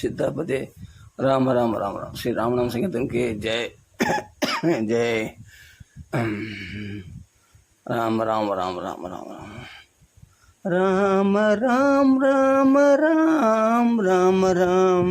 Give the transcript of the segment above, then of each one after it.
सीतापते राम राम राम राम श्री राम नाम संकीर्तन के जय जय राम राम राम राम राम राम राम राम राम राम राम राम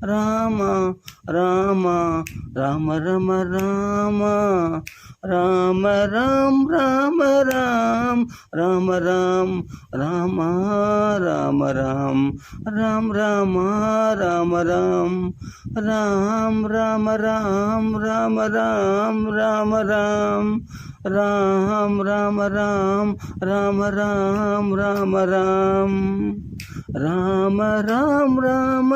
ராமா ராமா ராம ரம ராமா. ராம ராம் ராம ராம். ராம ராம் ராமா ராம ராம். ராம் ராமா ராம ராம். ராம் ராம ராம் ராம ராம் ராம ராம். ராம் ராம ராம் ராம ராம் ராம ராம். ராம ராம் ராம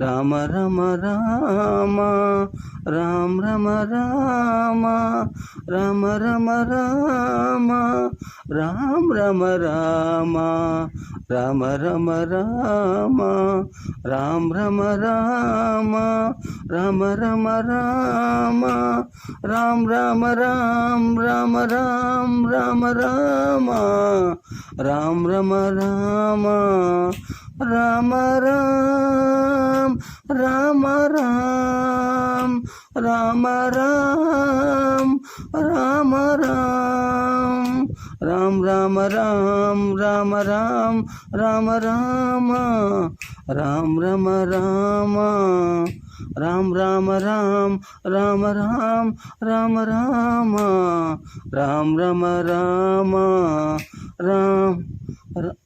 రామ రమ రామ రామ రమ రామ రామ రమ రామ రామ రమ రామ రామ రమ రామ రామ రమ రామ రామ రమ రామ రామ రామ రామ రామ రామ రామ రామ రామ రమ రామ రామ రామ రామ రామ రామ రామ రామ రామ రామ రామ రామ రామ రామ రామ రామ రామ రమ రామ రామ రామ రామ రామ రామ రామ రామ రామ రమ రామ రామ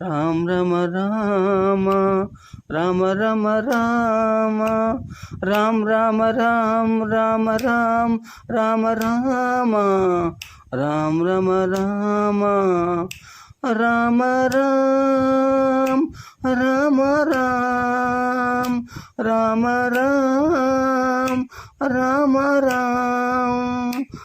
ராம் ரம ராமா ராம ரம ராமா ராம் ராம ராம் ராம ராம் ராம ராமா ராம் ரம ராமா ராம ராம் ராம ராம் ராம ராம் ராம ராம்.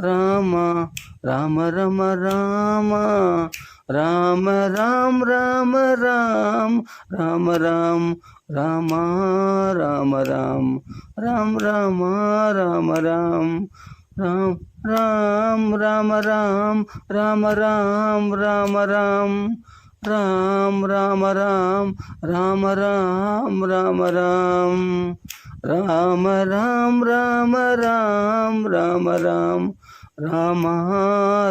ராம ராம ரம ராம. ராம ராம் ராம ராம். ராம ராம் ராம ராம ராம். ராம் ராம ராம ராம். ராம் ராம் ராம ராம். ராம ராம் ராம ராம். ராம் ராம ராம். ராம ராம் ராம ராம். ராம ராம் ராம ராம். ராம ராம். ராம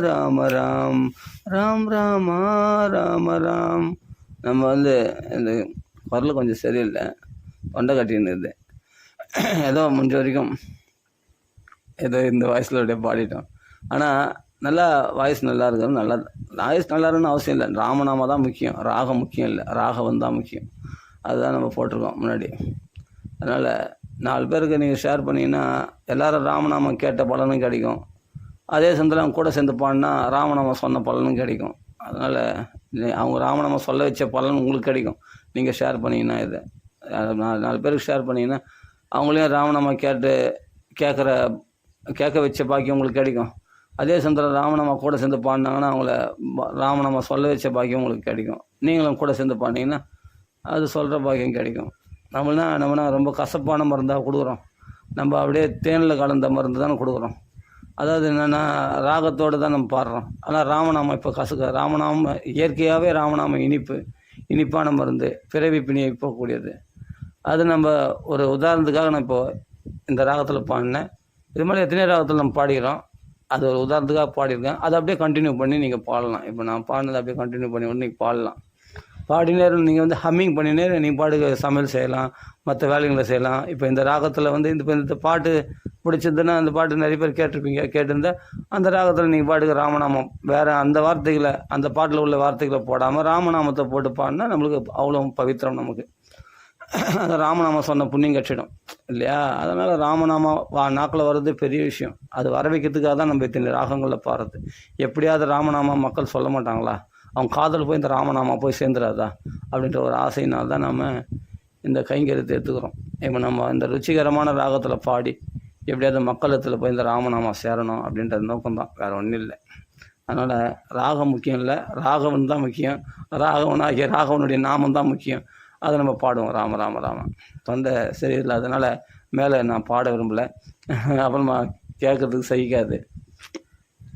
ராம ராம். ராம் ராமா ராம ராம். நம்ம வந்து இந்த குரல் கொஞ்சம் சரியில்லை. தொண்டை கட்டின்னு ஏதோ முடிஞ்ச வரைக்கும் ஏதோ இந்த வாய்ஸில் அப்படியே பாடிட்டோம். ஆனால் நல்லா வாய்ஸ் நல்லா இருக்கணும் நல்லா வாய்ஸ் நல்லா இருக்கணும்னு அவசியம் இல்லை. ராமநாமா தான் முக்கியம். ராகம் முக்கியம் இல்லை. ராகவன் தான் முக்கியம். அதுதான் நம்ம போட்டிருக்கோம் முன்னாடி. அதனால் நாலு பேருக்கு நீங்கள் ஷேர் பண்ணிங்கன்னா எல்லோரும் ராமநாமம் கேட்ட பலனும் கிடைக்கும். அதே சமயத்தில் அவங்க கூட சேர்ந்து பாடினா ராமநாம சொன்ன பலனும் கிடைக்கும். அதனால் அவங்க ராமநாம சொல்ல வச்ச பலன் உங்களுக்கு கிடைக்கும். நீங்கள் ஷேர் பண்ணிங்கன்னா இதை. நாலு நாலு பேருக்கு ஷேர் பண்ணிங்கன்னா அவங்களையும் ராமநாம கேட்டு கேட்குற கேட்க வச்ச பாக்கியம் உங்களுக்கு கிடைக்கும். அதே சமயத்தில் ராமநாமா கூட சேர்ந்து பாடினாங்கன்னா அவங்கள ராமநாம ராமநாமா சொல்ல வச்ச பாக்கியம் உங்களுக்கு கிடைக்கும். நீங்களும் கூட சேர்ந்து பாடினீங்கன்னா அது சொல்கிற பாக்கியம் கிடைக்கும். நம்மளா நம்மனா ரொம்ப கசப்பான மருந்தாக கொடுக்குறோம். நம்ம அப்படியே தேனில் கலந்த மருந்து தானே கொடுக்குறோம். அதாவது என்னென்னா ராகத்தோடு தான் நம்ம பாடுறோம். ஆனால் ராமநாமம் இப்போ கசுக்க ராமநாமம் இயற்கையாகவே ராமநாமம் இனிப்பு இனிப்பான மருந்து பிறவி பிணியை போகக்கூடியது அது நம்ம ஒரு உதாரணத்துக்காக நான் இப்போ இந்த ராகத்தில் பாடினேன். இது மாதிரி எத்தனையோ ராகத்தில் நம்ம பாடிக்கிறோம். அது ஒரு உதாரணத்துக்காக பாடியிருக்கேன். அதை அப்படியே கண்டினியூ பண்ணி நீங்கள் பாடலாம். இப்போ நான் பாடினதை அப்படியே கண்டினியூ பண்ணி கூட நீங்கள் பாடலாம். பாடினே நீங்கள் வந்து ஹம்மிங் பண்ணினே நீங்கள் பாட்டுக்கு சமையல் செய்யலாம் மற்ற வேலைகளை செய்யலாம். இப்போ இந்த ராகத்தில் வந்து இந்த இந்த பாட்டு பிடிச்சிருந்துன்னா அந்த பாட்டு நிறைய பேர் கேட்டிருப்பீங்க. கேட்டிருந்தா அந்த ராகத்தில் நீங்கள் பாட்டுக்கு ராமநாமம் வேறு அந்த வார்த்தைகளை அந்த பாட்டில் உள்ள வார்த்தைகளை போடாமல் ராமநாமத்தை போட்டு பாடினா நம்மளுக்கு அவ்வளோ பவித்திரம் நமக்கு. அந்த ராமநாமம் சொன்ன புண்ணியம் கட்சிடும் இல்லையா? அதனால் ராமநாமம் வா நாக்கில் வர்றது பெரிய விஷயம். அது வர வைக்கிறதுக்காக தான் நம்ம இத்தனை ராகங்களில் பாடுறது. எப்படியாவது ராமநாமம் மக்கள் சொல்ல மாட்டாங்களா? அவங்க காதல் போய் இந்த ராமநாமா போய் சேர்ந்துடாதா அப்படின்ற ஒரு ஆசையினால் தான் நம்ம இந்த கைங்கரியத்தை எடுத்துக்கிறோம். இப்போ நம்ம இந்த ருச்சிகரமான ராகத்தில் பாடி எப்படியாவது மக்களத்தில் போய் இந்த ராமநாமா சேரணும் அப்படின்ற நோக்கம்தான். வேறு ஒன்றும் இல்லை. அதனால் ராகம் முக்கியம் இல்லை. ராகவன் தான் முக்கியம். ராகவன் ஆகிய ராகவனுடைய நாமம் தான் முக்கியம். அதை நம்ம பாடுவோம். ராம ராம ராம. தொண்டை சரியில்லை. அதனால் மேலே நான் பாட விரும்பலை. அப்புறமா கேட்கறதுக்கு சகிக்காது.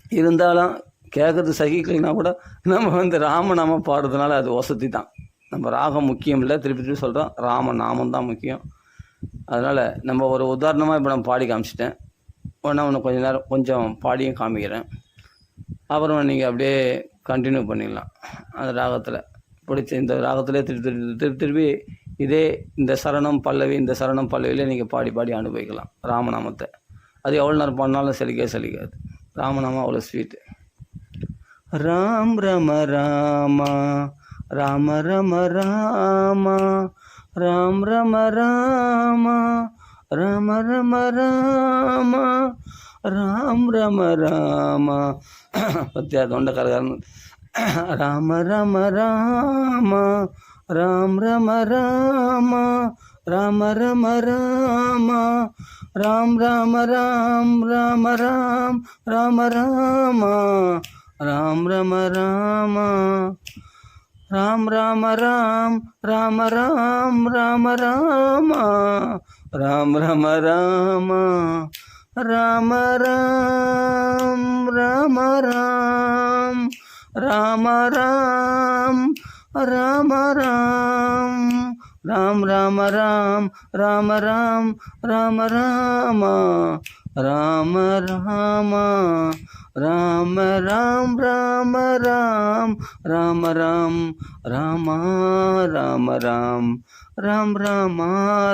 இருந்தாலும் கேட்கறது சகிக்கலைன்னா கூட நம்ம வந்து ராமநாம பாடுறதுனால அது வசதி தான். நம்ம ராகம் முக்கியம் இல்லை. திருப்பி திருப்பி சொல்கிறோம் ராம நாமம் தான் முக்கியம். அதனால் நம்ம ஒரு உதாரணமாக இப்போ நான் பாடி காமிச்சிட்டேன். ஒன்றா ஒன்று கொஞ்ச நேரம் கொஞ்சம் பாடியும் காமிக்கிறேன். அப்புறம் நீங்கள் அப்படியே கண்டினியூ பண்ணிடலாம். அந்த ராகத்தில் பிடிச்ச இந்த ராகத்திலே திருப்பி திருப்பி திருப்பி திருப்பி இதே இந்த சரணம் பல்லவி இந்த சரணம் பல்லவியிலே நீங்கள் பாடி பாடி அனுபவிக்கலாம். ராமநாமத்தை அது எவ்வளோ நேரம் பண்ணாலும் சலிக்கவே சலிக்காது. ராமநாமம் அவ்வளோ ஸ்வீட்டு ராம் ரம ராமா ராம ரம ராமா ராம் ரம ராமா ராம ரம ராமா ராம் ரம ராமா பத்தியா தொண்டக்காரன் ராம ரம ராமா ராம் ரம ராமா ராம ரம ராமா ராம் ராம ராம் ராம ராம் ராம ராமா ராம் ரம ராமா ராம் ராம ராம் ராம ராம் ராம ராமா ராம் ரம ராமா ராம ராம் ராம ராம் ராம ராம் ராம ராம் ராம் ராம ராம் ராம ராம் ராம ராமா ராம ராமா ராம ராம் ராம ராம் ராம ராம் ராமா ராம ராம் ராம் ராமா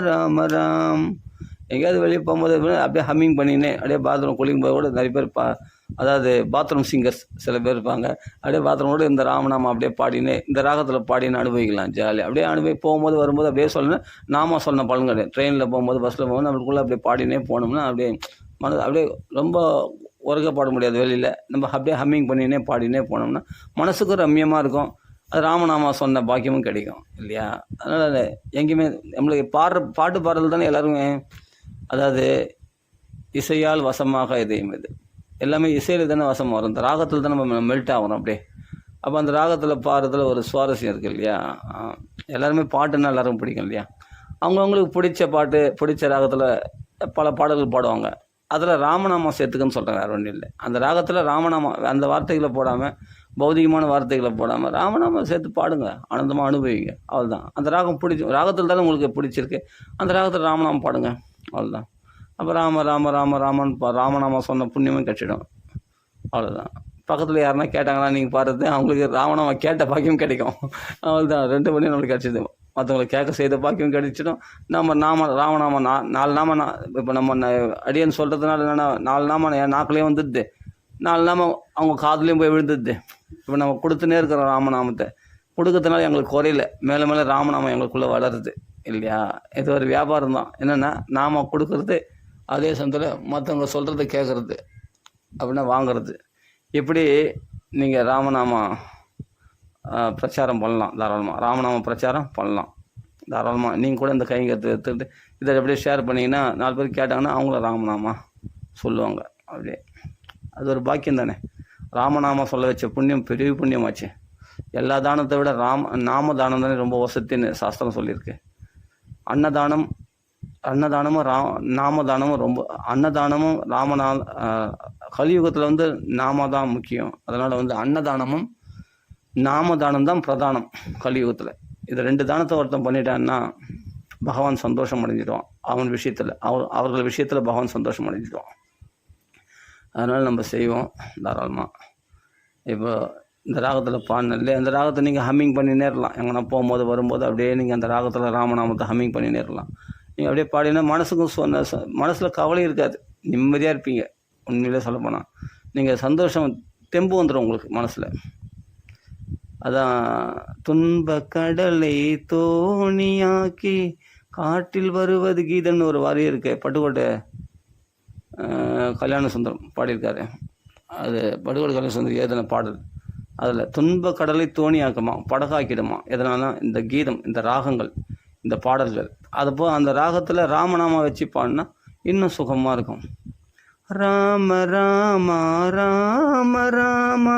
ராம ராம். எங்கேயாவது வெளியே போகும்போது அப்படியே ஹம்மிங் பண்ணினேன். அப்படியே பாத்ரூம் குளிக்கும் போது கூட நிறைய பேர் பா அதாவது பாத்ரூம் சிங்கர்ஸ் சில பேர் இருப்பாங்க. அப்படியே பாத்ரூமோட இந்த ராமநாமம் அப்படியே பாடினே இந்த ராகத்தில் பாடின்னு அனுபவிக்கலாம் ஜாலி. அப்படியே அனுபவி போகும்போது வரும்போது அப்படியே சொல்லணும். நாம சொன்ன பலன் கிடையாது ட்ரெயினில் போகும்போது பஸ்ஸில் போகும்போது நம்மளுக்குள்ளே அப்படியே பாடினே போனோம்னா அப்படியே மனது அப்படியே ரொம்ப உறக்க பாட முடியாது வெளியில் நம்ம அப்படியே ஹம்மிங் பண்ணினே பாடினே போனோம்னா மனசுக்கு ரம்மியமாக இருக்கும். அது ராமநாமா சொன்ன பாக்கியமும் கிடைக்கும். இல்லையா? அதனால் எங்கேயுமே நம்மளுக்கு பாடுற பாட்டு பாடுறது தானே எல்லாருமே அதாவது இசையால் வசமாக இதயம் இது. எல்லாமே இசையில் தானே வசம் வரும். இந்த ராகத்தில் தான் நம்ம மெல்ட் ஆகிறோம் அப்படியே. அப்போ அந்த ராகத்தில் பாடுறதுல ஒரு சுவாரஸ்யம் இருக்குது இல்லையா? எல்லாருமே பாட்டுன்னா எல்லாருக்கும் பிடிக்கும் இல்லையா? அவங்கவுங்களுக்கு பிடிச்ச பாட்டு பிடிச்ச ராகத்தில் பல பாடல்கள் பாடுவாங்க. அதில் ராமநாமம் சேர்த்துக்கன்னு சொல்கிறேன் வேறு ஒன்றும் இல்லை. அந்த ராகத்தில் ராமநாமம் அந்த வார்த்தைகளை போடாமல் பௌதிகமான வார்த்தைகளை போடாமல் ராமநாமம் சேர்த்து பாடுங்க. ஆனந்தமாக அனுபவிங்க. அவ்வளோதான் அந்த ராகம் பிடிச்சி ராகத்தில் தானே உங்களுக்கு பிடிச்சிருக்கு. அந்த ராகத்தில் ராமநாமம் பாடுங்க. அவ்வளோதான் அப்போ ராம ராம ராம ராமன் பா ராமநாமம் சொன்ன புண்ணியமும் கட்டிடும். அவ்வளோதான் பக்கத்தில் யாருன்னா கேட்டாங்கன்னா நீங்கள் பாடுறது அவங்களுக்கு ராமநாமம் கேட்ட பாக்கியம் கிடைக்கும். அவ்வளோதான் ரெண்டு மணி நம்மளுக்கு கிடச்சிது மற்றவங்களை கேட்க செய்த பாக்கியம் கிடைச்சிடும். நம்ம நாம ராமநாம நா நாலு நாம நான் இப்போ நம்ம அடியன் சொல்கிறதுனால என்னென்னா நாலு நாம என் நாக்குலேயும் வந்துடுது. நாலு நாம அவங்க காதுலேயும் போய் விழுந்துடுது. இப்போ நம்ம கொடுத்துனே இருக்கிறோம் ராமநாமத்தை கொடுக்கறதுனால எங்களுக்கு குறையில மேலே மேலே ராமநாமம் எங்களுக்குள்ளே வளருது. இல்லையா? இது ஒரு வியாபாரம் தான். என்னென்னா நாம கொடுக்கறது அதே சமயத்தில் மற்றவங்க சொல்கிறத கேட்குறது அப்படின்னா வாங்கிறது. இப்படி நீங்கள் ராமநாமம் பிரச்சாரம் பண்ணலாம் தாராளமாக ராமநாம பிரச்சாரம் பண்ணலாம். தாராளமாக நீங்கள் கூட இந்த கைங்க எடுத்து எடுத்துக்கிட்டு இதை அப்படியே ஷேர் பண்ணிங்கன்னா நாலு பேர் கேட்டாங்கன்னா அவங்கள ராமநாமா சொல்லுவாங்க. அப்படியே. அது ஒரு பாக்கியம் தானே. ராமநாமா சொல்ல வச்ச புண்ணியம் பெரிய புண்ணியமாச்சு எல்லா தானத்தை விட ராம நாம தானம் தானே ரொம்ப வசத்தின்னு சாஸ்திரம் சொல்லியிருக்கு. அன்னதானம் அன்னதானமும் ரா நாமதானமும் ரொம்ப அன்னதானமும் ராமநா கலியுகத்தில் வந்து நாம தான் முக்கியம். அதனால் வந்து அன்னதானமும் நாமதானம் தான் பிரதானம் கலியுகத்தில். இது ரெண்டு தானத்தை ஒருத்தன் பண்ணிட்டான்னா பகவான் சந்தோஷம் அடைஞ்சிடுவான். அவன் விஷயத்தில் அவர் அவர்கள் விஷயத்தில் பகவான் சந்தோஷம் அடைஞ்சிடுவான். அதனால் நம்ம செய்வோம் தாராளமாக இப்போ இந்த ராகத்தில் பாடினல அந்த ராகத்தை நீங்கள் ஹம்மிங் பண்ணி நேரலாம். எங்கன்னா போகும்போது வரும்போது அப்படியே நீங்கள் அந்த ராகத்தில் ராமநாமத்தை ஹம்மிங் பண்ணி நேரலாம். நீங்கள் அப்படியே பாடினா மனசுக்கும் சொன்ன மனசில் கவலை இருக்காது. நிம்மதியாக இருப்பீங்க. உண்மையிலே சொல்லப்போனால் நீங்கள் சந்தோஷம் தெம்பு வந்துடும் உங்களுக்கு மனசில். அதான் துன்ப கடலை தோணியாக்கி காட்டில் வருவது கீதன் ஒரு வரி இருக்கு. பட்டுக்கோட்டை கல்யாண சுந்தரம் பாடியிருக்காரு. அது பட்டுக்கோட்டை கல்யாண சுந்தரம் எழுதின பாடல். அதில் துன்ப கடலை தோணியாக்குமா படகாக்கிடுமா எதனால? இந்த கீதம் இந்த ராகங்கள் இந்த பாடல்கள். அது போ அந்த ராகத்தில் ராமநாமா வச்சு பாடினா இன்னும் சுகமாக இருக்கும். ராம ராமா ராம ராமா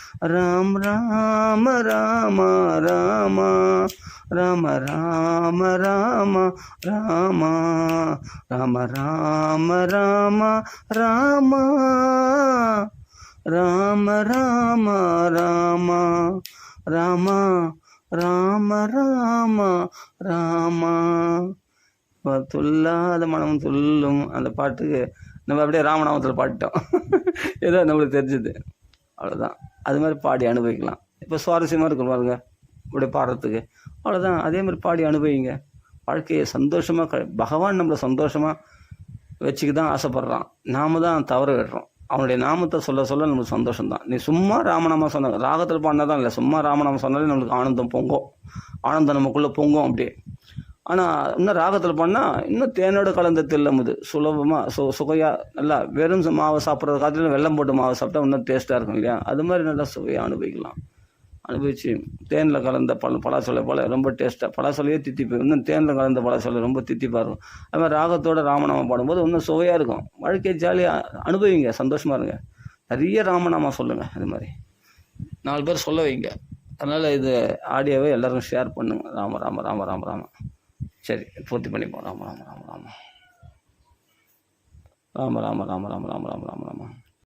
ராம் ராம ராம ராம ராம ராம ராம ராம ராம ராம ராம ராம ராம ராம ராம ராம ராம ராம ராம துல்லாத மனம் துல்லும் அந்த பாட்டுக்கு நம்ம அப்படியே ராமநாமத்தில் பாடிட்டோம். ஏதோ நம்மளுக்கு தெரிஞ்சது. அவ்வளோதான் அது மாதிரி பாடி அனுபவிக்கலாம். இப்போ சுவாரஸ்யமாக இருக்கும் பாருங்க இப்படி பாடுறதுக்கு. அவ்வளோதான் அதே மாதிரி பாடி அனுபவிங்க. வாழ்க்கையை சந்தோஷமாக க பகவான் நம்மளை சந்தோஷமாக வச்சுக்க தான் ஆசைப்பட்றான். நாம தான் தவற விடுறோம் அவனுடைய நாமத்தை சொல்ல சொல்ல நம்மளுக்கு சந்தோஷம் தான் நீ சும்மா ராமநாம சொன்ன ராகத்தில் பாடினா தான் இல்லை. சும்மா ராமநாமம் சொன்னாலே நம்மளுக்கு ஆனந்தம் பொங்கும். ஆனந்தம் நமக்குள்ளே பொங்கும் அப்படியே. ஆனால் இன்னும் ராகத்தில் பண்ணால் இன்னும் தேனோட கலந்த தில்லமுது சுலபமாக சு சுவையாக நல்லா வெறும் மாவை மாவு சாப்பிட்றது காலத்தில் வெல்லம் போட்டு மாவு சாப்பிட்டா இன்னும் டேஸ்ட்டாக இருக்கும் இல்லையா? அது மாதிரி நல்லா சுவையாக அனுபவிக்கலாம். அனுபவிச்சு தேனில் கலந்த பழ பலாசொலை போல் ரொம்ப டேஸ்ட்டாக பலாசொலையே தித்திப்பு இன்னும் தேனில் கலந்த பலாசொலை ரொம்ப தித்திப்பாக இருக்கும். அது மாதிரி ராகத்தோட ராமநாமம் பாடும்போது இன்னும் சுவையாக இருக்கும். வாழ்க்கையை ஜாலியாக அனுபவிங்க சந்தோஷமாக இருங்க. நிறைய ராமநாமம் சொல்லுங்கள் அது மாதிரி. நாலு பேர் சொல்ல வைங்க. அதனால் இது ஆடியோவை எல்லோரும் ஷேர் பண்ணுங்கள் ராம ராம ராம ராம ராம. சரி பூர்த்தி பண்ணிப்போம் ராம ராம ராம ராம ராம ராம ராம ராம ராம ராம ராம ராம ராம